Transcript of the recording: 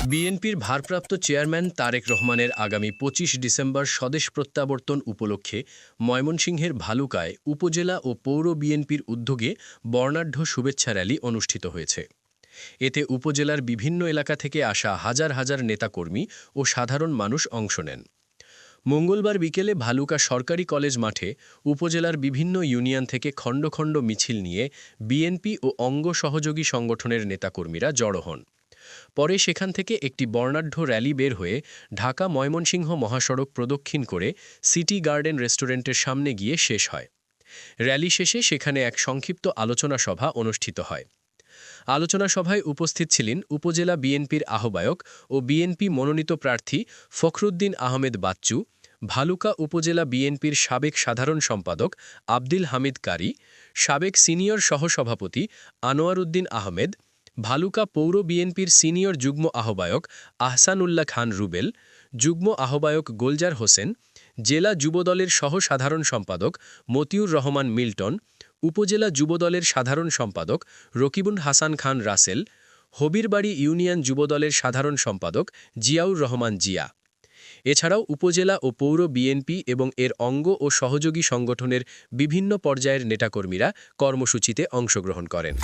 বিএনপির ভারপ্রাপ্ত চেয়ারম্যান তারেক রহমানের আগামী পঁচিশ ডিসেম্বর স্বদেশ প্রত্যাবর্তন উপলক্ষে ময়মনসিংহের ভালুকায় উপজেলা ও পৌর বিএনপির উদ্যোগে বর্ণাঢ্য শুভেচ্ছা র্যালি অনুষ্ঠিত হয়েছে। এতে উপজেলার বিভিন্ন এলাকা থেকে আসা হাজার হাজার নেতাকর্মী ও সাধারণ মানুষ অংশ নেন। মঙ্গলবার বিকেলে ভালুকা সরকারি কলেজ মাঠে উপজেলার বিভিন্ন ইউনিয়ন থেকে খণ্ড খণ্ড মিছিল নিয়ে বিএনপি ও অঙ্গ সহযোগী সংগঠনের নেতাকর্মীরা জড়ো হন। পরে সেখান থেকে একটি বর্ণাঢ্য র্যালি বের হয়ে ঢাকা ময়মনসিংহ মহাসড়ক প্রদক্ষিণ করে সিটি গার্ডেন রেস্টুরেন্টের সামনে গিয়ে শেষ হয়। র্যালি শেষে সেখানে এক সংক্ষিপ্ত আলোচনা সভা অনুষ্ঠিত হয়। আলোচনা সভায় উপস্থিত ছিলেন উপজেলা বিএনপির আহ্বায়ক ও বিএনপি মনোনীত প্রার্থী ফখরুদ্দিন আহমেদ বাচ্চু, ভালুকা উপজেলা বিএনপির সাবেক সাধারণ সম্পাদক আব্দুল হামিদ কারি, সাবেক সিনিয়র সহসভাপতি আনোয়ার উদ্দিন আহমেদ ভালুকা পৌর বিএনপির সিনিয়র যুগ্ম আহ্বায়ক আহসানুল্লাহ খান রুবেল, যুগ্ম আহ্বায়ক গোলজার হোসেন, জেলা যুবদলের সহ সাধারণ সম্পাদক মতিউর রহমান মিল্টন, উপজেলা যুবদলের সাধারণ সম্পাদক রকিবুল হাসান খান রাসেল, হবিরবাড়ি ইউনিয়ন যুবদলের সাধারণ সম্পাদক জিয়াউর রহমান জিয়া। এছাড়াও উপজেলা ও পৌর বিএনপি এবং এর অঙ্গ ও সহযোগী সংগঠনের বিভিন্ন পর্যায়ের নেতাকর্মীরা কর্মসূচিতে অংশগ্রহণ করেন।